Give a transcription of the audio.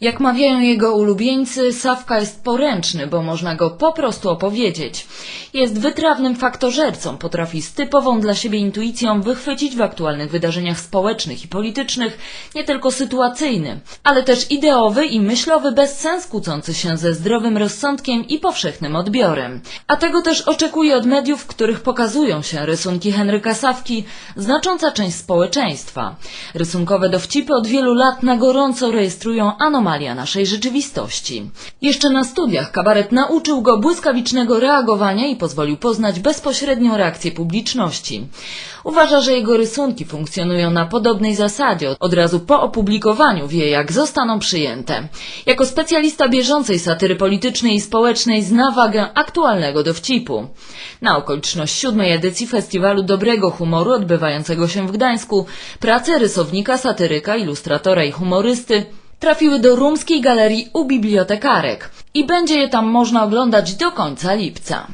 Jak mawiają jego ulubieńcy, Sawka jest poręczny, bo można go po prostu opowiedzieć. Jest wytrawnym faktożercą, potrafi z typową dla siebie intuicją wychwycić w aktualnych wydarzeniach społecznych i politycznych nie tylko sytuacyjny, ale też ideowy i myślowy bezsens kłócący się ze zdrowym rozsądkiem i powszechnym odbiorem. A tego też oczekuje od mediów, w których pokazują się rysunki Henryka Sawki, znacząca część społeczeństwa. Rysunkowe dowcipy od wielu lat na gorąco rejestrują anomalia naszej rzeczywistości. Jeszcze na studiach kabaret nauczył go błyskawicznego reagowania i pozwolił poznać bezpośrednią reakcję publiczności. Uważa, że jego rysunki funkcjonują na podobnej zasadzie. Od razu po opublikowaniu wie, jak zostaną przyjęte. Jako specjalista bieżącej satyry politycznej i społecznej zna wagę aktualnego dowcipu. Na okoliczność siódmej edycji Festiwalu Dobrego Humoru odbywającego się w Gdańsku prace rysownika, satyryka, ilustratora i humorysty trafiły do rumskiej galerii u bibliotekarek i będzie je tam można oglądać do końca lipca.